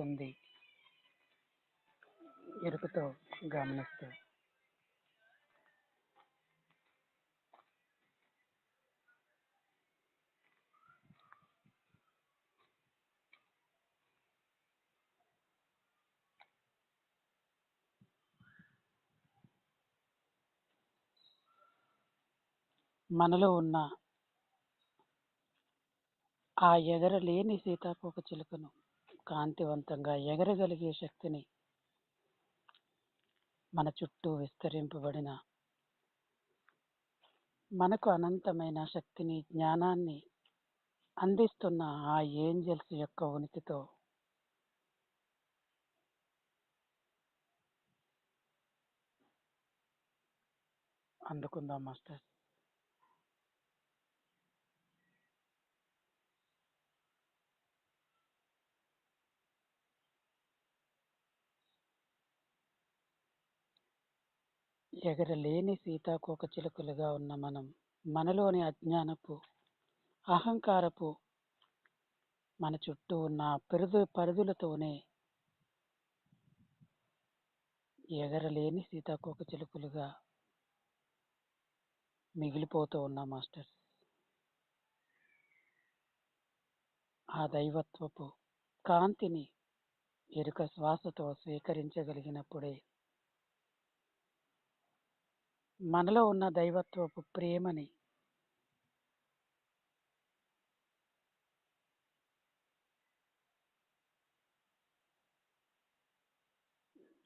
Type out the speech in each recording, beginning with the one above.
జరుగుతుంది ఎరుకతో గమనిస్తూ. మనలో ఉన్న ఆ ఎగరలేని సీతాకోక చిలుకను కాంతివంతంగా ఎగరగలిగే శక్తిని మన చుట్టూ విస్తరింపబడిన మనకు అనంతమైన శక్తిని జ్ఞానాన్ని అందిస్తున్న ఆ ఏంజల్స్ యొక్క ఉనికితో అందుకుందాం మాస్టర్ ఎగరలేని సీతాకోక చిలుకలుగా ఉన్న మనం మనలోని అజ్ఞానపు అహంకారపు మన చుట్టూ ఉన్న పెరుదు పరిధులతోనే ఎగరలేని సీతాకోక చిలుకలుగా మిగిలిపోతూ ఉన్నాం మాస్టర్స్. ఆ దైవత్వపు కాంతిని ఎరుక శ్వాసతో స్వీకరించగలిగినప్పుడే మనలో ఉన్న దైవత్వపు ప్రేమని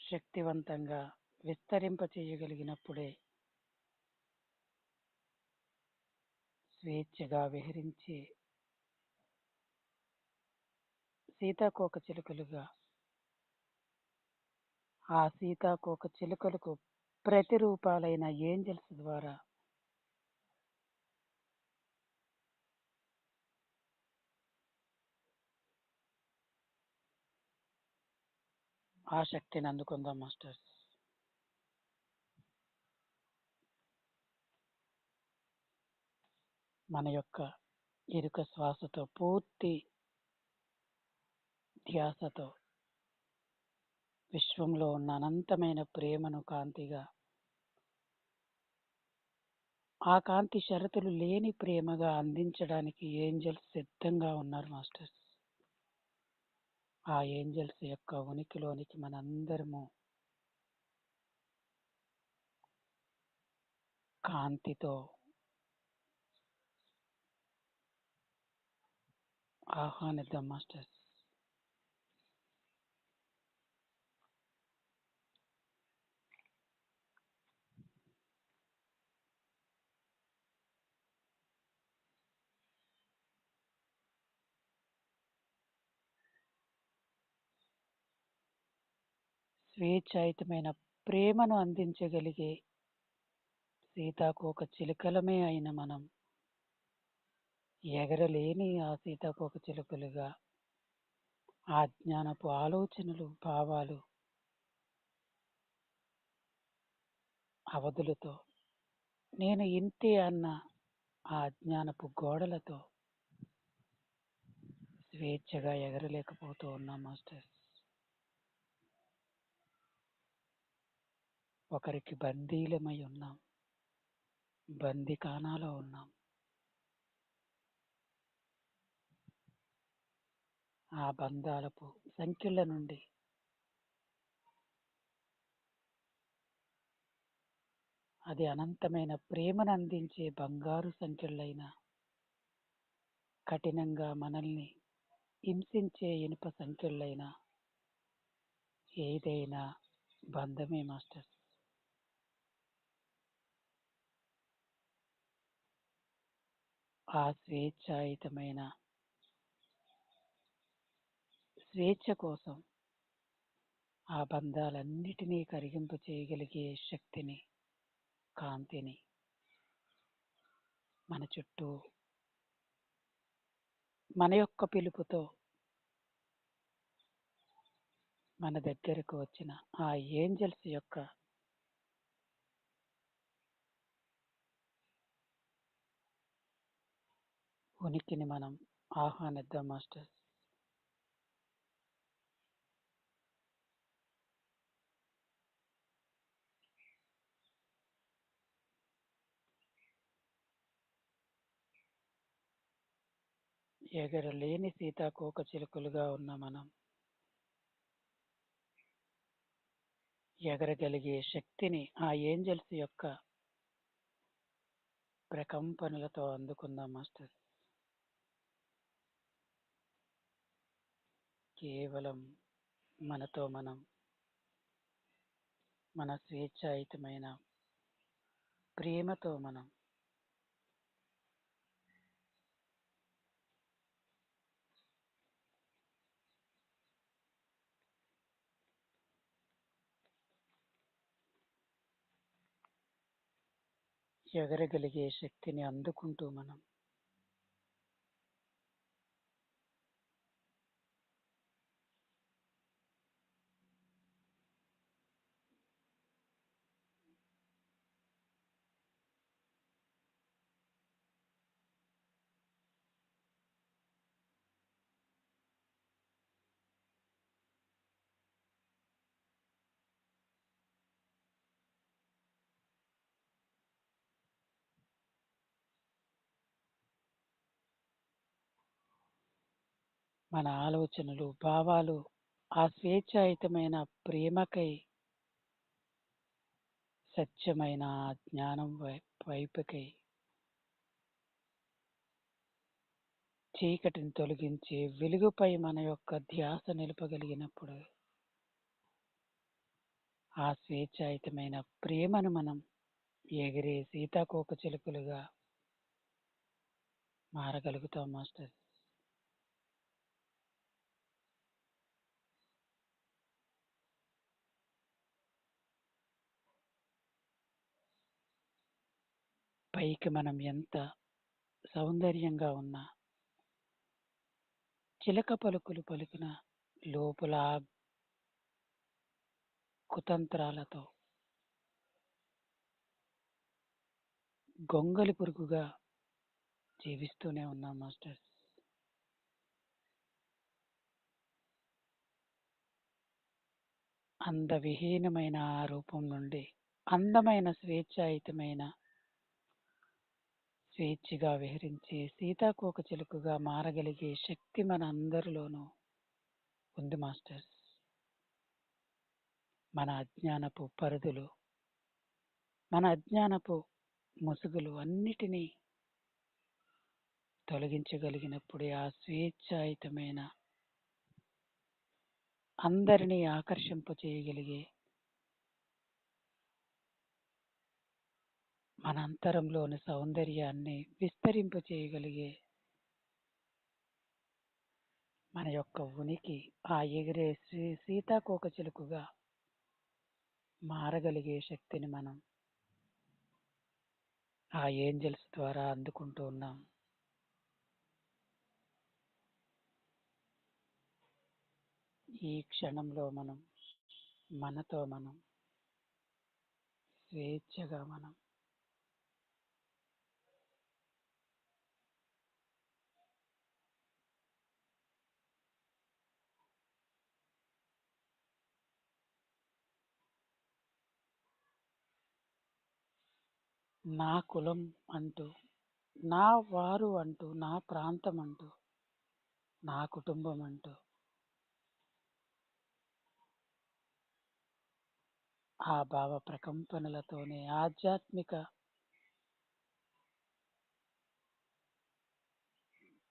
శక్తివంతంగా విస్తరింప చేయగలిగినప్పుడే స్వేచ్ఛగా విహరించే సీతాకోక చిలుకలుగా ఆ సీతాకోక చిలుకలకు ప్రతిరూపాలైన ఏంజల్స్ ద్వారా ఆ శక్తిని అందుకుందాం మాస్టర్స్. మన యొక్క ఇరుక శ్వాసతో పూర్తి ధ్యాసతో విశ్వంలో ఉన్న అనంతమైన ప్రేమను కాంతిగా. ఆ కాంతి షరతులు లేని ప్రేమగా అందించడానికి ఏంజల్స్ సిద్ధంగా ఉన్నారు మాస్టర్స్. ఆ ఏంజల్స్ యొక్క ఉనికిలోనికి మనందరము కాంతితో ఆహ్వానిద్దాం మాస్టర్స్. స్వేచ్ఛాయుతమైన ప్రేమను అందించగలిగే సీతాకోక చిలుకలమే అయిన మనం. ఎగరలేని ఆ సీతాకోక చిలుకలుగా ఆ జ్ఞానపు ఆలోచనలు భావాలు అవధులతో నేను ఇంతే అన్న ఆ జ్ఞానపు గోడలతో స్వేచ్ఛగా ఎగరలేకపోతూ ఉన్నాం మాస్టర్స్. ఒకరికి బందీలమై ఉన్నాం. బందికానాలో ఉన్నాం. ఆ బంధాలపు సంఖ్యల నుండి అది అనంతమైన ప్రేమను అందించే బంగారు సంఖ్యలైన కఠినంగా మనల్ని హింసించే ఇనుప సంఖ్యలైన ఏదైనా బంధమే మాస్టర్ ఆ స్వేచ్ఛాయుతమైన స్వేచ్ఛ కోసం ఆ బంధాలన్నిటినీ కరిగింపు చేయగలిగే శక్తిని కాంతిని మన చుట్టూ మన యొక్క పిలుపుతో మన దగ్గరకు వచ్చిన ఆ ఏంజల్స్ యొక్క ఉనికిని మనం ఆహ్వానిద్దాం మాస్టర్స్. ఎగరలేని సీతాకోక చిలుకలుగా ఉన్న మనం ఎగరగలిగే శక్తిని ఆ ఏంజల్స్ యొక్క ప్రకంపనలతో అందుకుందాం మాస్టర్ కేవలం మనతో మనం మన స్వేచ్ఛాయుతమైన ప్రేమతో మనం. ఎగరగలిగే శక్తిని అందుకుంటూ మనం మన ఆలోచనలు భావాలు ఆ స్వేచ్ఛాయుతమైన ప్రేమకై సత్యమైన ఆ జ్ఞానం వై- వైపుకై చీకటిని తొలగించి వెలుగుపై మన యొక్క ధ్యాస నిలపగలిగినప్పుడు ఆ స్వేచ్ఛాయుతమైన ప్రేమను మనం ఎగిరే సీతాకోక చిలుకలుగా మారగలుగుతాం మాస్టర్ పైకి మనం ఎంత సౌందర్యంగా ఉన్నా చిలక పలుకులు పలికిన లోపల కుతంత్రాలతో గొంగలి పురుగుగా జీవిస్తూనే ఉన్నాం మాస్టర్స్. అందవిహీనమైన ఆ రూపం నుండి అందమైన స్వేచ్ఛాయుతమైన స్వేచ్ఛగా విహరించే సీతాకోక చిలుకగా మారగలిగే శక్తి మన అందరిలోనూ ఉంది మాస్టర్స్. మన అజ్ఞానపు పరిధులు మన అజ్ఞానపు ముసుగులు అన్నిటినీ తొలగించగలిగినప్పుడే ఆ స్వేచ్ఛాయుతమైన అందరినీ ఆకర్షింపచేయగలిగే మన అంతరంలోని సౌందర్యాన్ని విస్తరింపచేయగలిగే మన యొక్క ఉనికి ఆ ఎగిరే శ్రీ సీతాకోక చిలుకగా మారగలిగే శక్తిని మనం ఆ ఏంజల్స్ ద్వారా అందుకుంటూ ఉన్నాం. ఈ క్షణంలో మనం మనతో మనం స్వేచ్ఛగా మనం నా కులం అంటూ నా వారు అంటూ నా ప్రాంతం అంటూ నా కుటుంబం అంటూ. ఆ భావ ప్రకంపనలతోనే ఆధ్యాత్మిక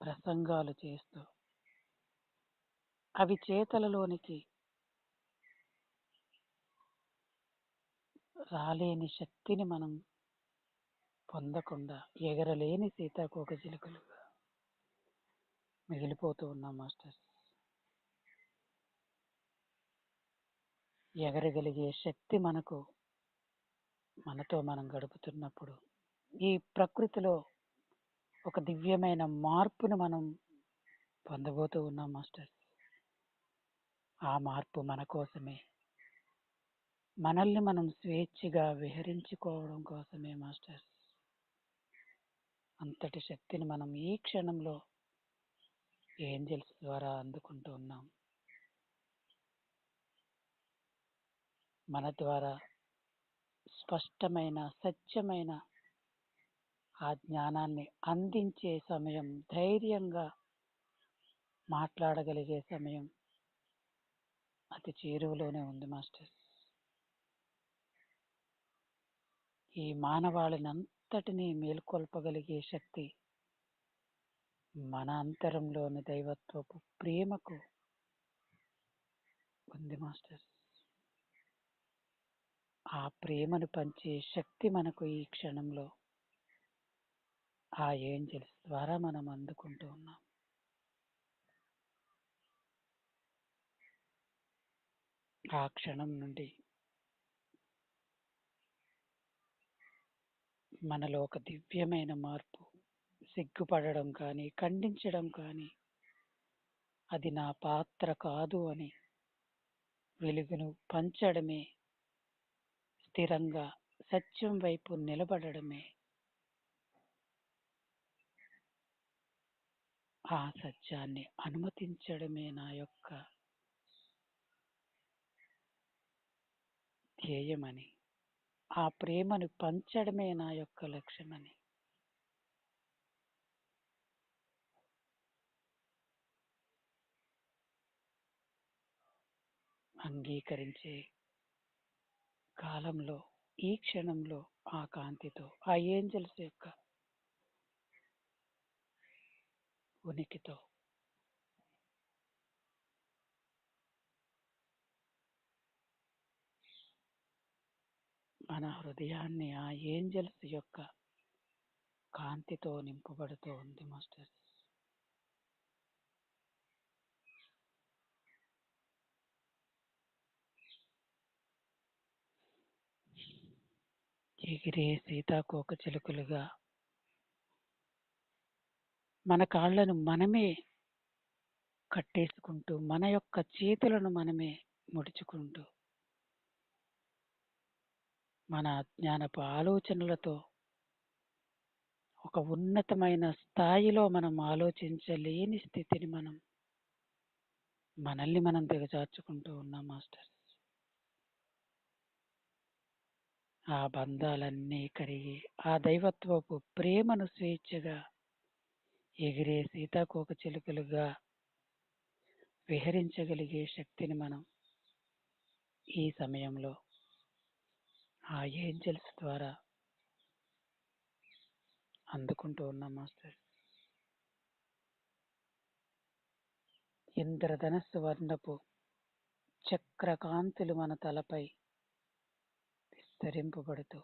ప్రసంగాలు చేస్తూ అవి చేతలలోనికి రాలేని శక్తిని మనం పొందకుండా ఎగరలేని సీతాకోక చిలుకలుగా మిగిలిపోతూ ఉన్నాం మాస్టర్స్. ఎగరగలిగే శక్తి మనకు మనతో మనం గడుపుతున్నప్పుడు ఈ ప్రకృతిలో ఒక దివ్యమైన మార్పును మనం పొందబోతూ ఉన్నాం మాస్టర్స్. ఆ మార్పు మన కోసమే. మనల్ని మనం స్వేచ్ఛగా విహరించుకోవడం కోసమే మాస్టర్స్. అంతటి శక్తిని మనం ఈ క్షణంలో ఏంజల్స్ ద్వారా అందుకుంటూ ఉన్నాం? మన ద్వారా స్పష్టమైన సత్యమైన ఆ జ్ఞానాన్ని అందించే సమయం ధైర్యంగా మాట్లాడగలిగే సమయం అతి చేరువలోనే ఉంది మాస్టర్ ఈ అంతటినీ మేల్కొల్పగలిగే శక్తి మన అంతరంలోని దైవత్వపు ప్రేమకు ఉంది మాస్టర్ ఆ ప్రేమను పంచే శక్తి మనకు ఈ క్షణంలో ఆ ఏంజల్స్ ద్వారా మనం అందుకుంటూ ఉన్నాం. ఆ క్షణం నుండి మనలో ఒక దివ్యమైన మార్పు. సిగ్గుపడడం కానీ ఖండించడం కానీ అది నా పాత్ర కాదు అని వెలుగును పంచడమే. స్థిరంగా సత్యం వైపు నిలబడడమే. ఆ సత్యాన్ని అనుమతించడమే నా యొక్క ధ్యేయమని. ఆ ప్రేమను పంచడమే నా యొక్క లక్ష్యమని. అంగీకరించే కాలంలో ఈ క్షణంలో ఆ కాంతితో ఆ ఏంజల్స్ యొక్క ఉనికితో మన హృదయాన్ని ఆ ఏంజల్స్ యొక్క కాంతితో నింపబడుతూ ఉంది మాస్టర్. ఎగిరే సీతాకోక చిలుకలుగా మన కాళ్ళను మనమే కట్టేసుకుంటూ మన యొక్క చేతులను మనమే ముడుచుకుంటూ మన అజ్ఞానపు ఆలోచనలతో ఒక ఉన్నతమైన స్థాయిలో మనం ఆలోచించలేని స్థితిని మనం మనల్ని మనం దిగజార్చుకుంటూ ఉన్నాం మాస్టర్ ఆ బంధాలన్నీ కరిగి ఆ దైవత్వపు ప్రేమను స్వేచ్ఛగా ఎగిరే సీతాకోక చిలుకలుగా విహరించగలిగే శక్తిని మనం ఈ సమయంలో ఆ ఏంజల్స్ ద్వారా అందుకుంటూ ఉన్నాం మాస్టర్. ఇంద్రధనస్సు వర్ణపు చక్రకాంతులు మన తలపై విస్తరింపబడుతూ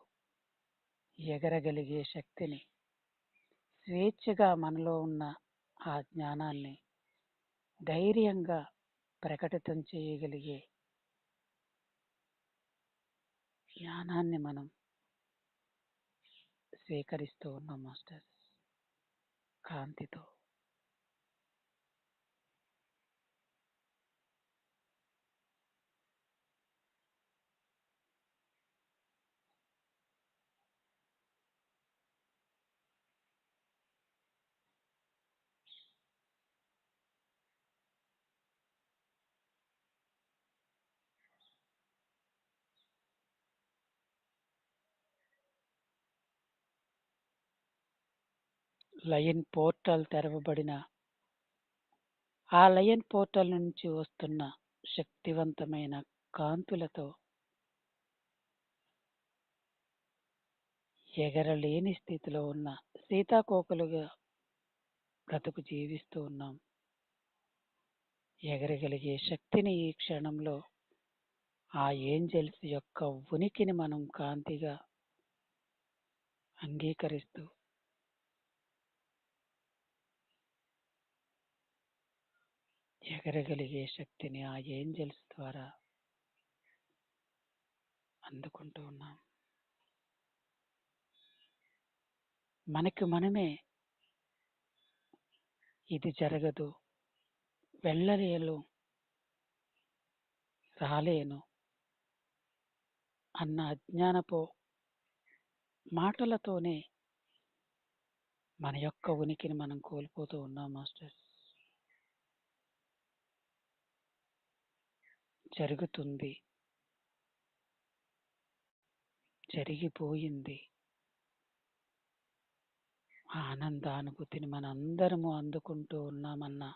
ఎగరగలిగే శక్తిని స్వేచ్ఛగా మనలో ఉన్న ఆ జ్ఞానాన్ని ధైర్యంగా ప్రకటితం చేయగలిగే జ్ఞానాన్ని మనం స్వీకరిస్తూ ఉన్నాం మాస్టర్ కాంతితో. లయన్ పోర్టల్ తెరవబడిన ఆ లయన్ పోర్టల్ నుంచి వస్తున్న శక్తివంతమైన కాంతులతో ఎగరలేని స్థితిలో ఉన్న సీతాకోకలుగా బ్రతుకు జీవిస్తూ ఉన్నాం. ఎగరగలిగే శక్తిని ఈ క్షణంలో ఆ ఏంజల్స్ యొక్క ఉనికిని మనం కాంతిగా అంగీకరిస్తూ ఎగరగలిగే శక్తిని ఆ ఏంజల్స్ ద్వారా అందుకుంటూ ఉన్నాం. మనకి మనమే ఇది జరగదు వెళ్ళలేను రాలేను అన్న అజ్ఞానపు మాటలతోనే మన యొక్క ఉనికిని మనం కోల్పోతూ ఉన్నాం మాస్టర్ జరుగుతుంది. జరిగిపోయింది. ఆనందానుభూతిని మనందరము అందుకుంటూ ఉన్నామన్న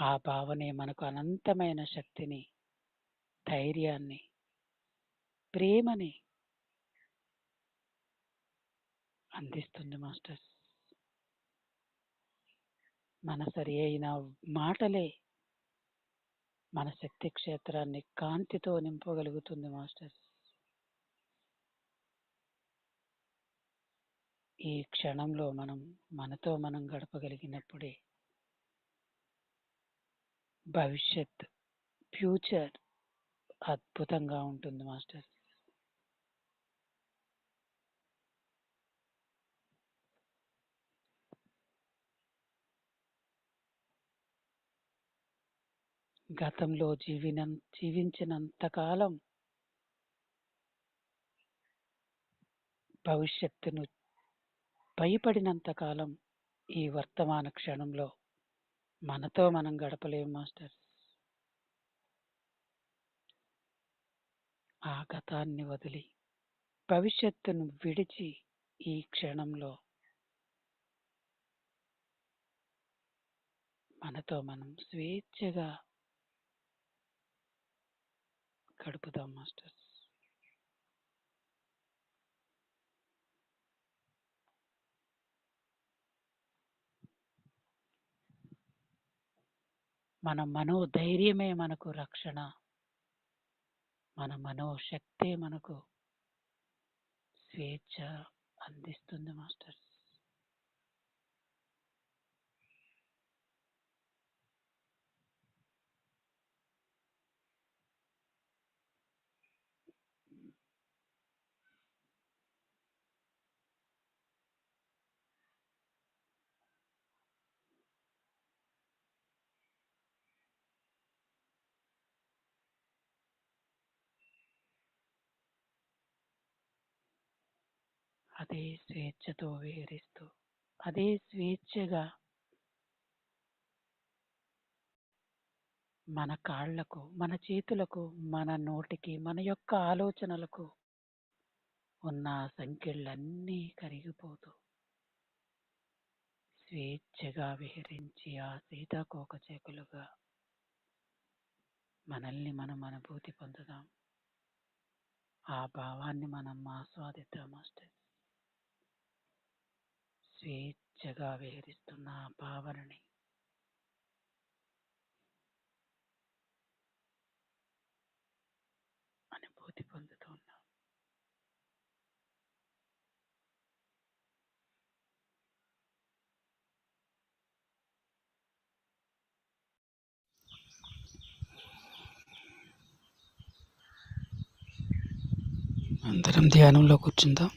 ఆ భావనే మనకు అనంతమైన శక్తిని ధైర్యాన్ని ప్రేమని అందిస్తుంది మాస్టర్స్. మన సరి అయిన మాటలే మన శక్తి క్షేత్రాన్ని కాంతితో నింపగలుగుతుంది మాస్టర్స్ ఈ క్షణంలో మనం మనతో మనం గడపగలిగినప్పుడే భవిష్యత్ ఫ్యూచర్ అద్భుతంగా ఉంటుంది మాస్టర్. గతంలో జీవిన జీవించినంతకాలం భవిష్యత్తును భయపడినంతకాలం ఈ వర్తమాన క్షణంలో మనతో మనం గడపలేము మాస్టర్. ఆ గతాన్ని వదిలి భవిష్యత్తును విడిచి ఈ క్షణంలో మనతో మనం స్వేచ్ఛగా గడుపుదాం మాస్టర్. మన మనోధైర్యమే మనకు రక్షణ. మన మనోశక్తే మనకు స్వేచ్ఛ అందిస్తుంది మాస్టర్స్ అదే స్వేచ్ఛతో విహరిస్తూ అదే స్వేచ్ఛగా మన కాళ్ళకు మన చేతులకు మన నోటికి మన యొక్క ఆలోచనలకు ఉన్న సంఖ్యలన్నీ కరిగిపోతూ స్వేచ్ఛగా విహరించి ఆ సీతాకోక చేకులుగా మనల్ని మనం అనుభూతి పొందుదాం. ఆ భావాన్ని మనం ఆస్వాదిద్దాం మాస్టర్స్. స్వేచ్ఛగా విహరిస్తున్న ఆ భావనని అనుభూతి పొందుతూ ఉన్నాం. అందరం ధ్యానంలో కూర్చుందాం.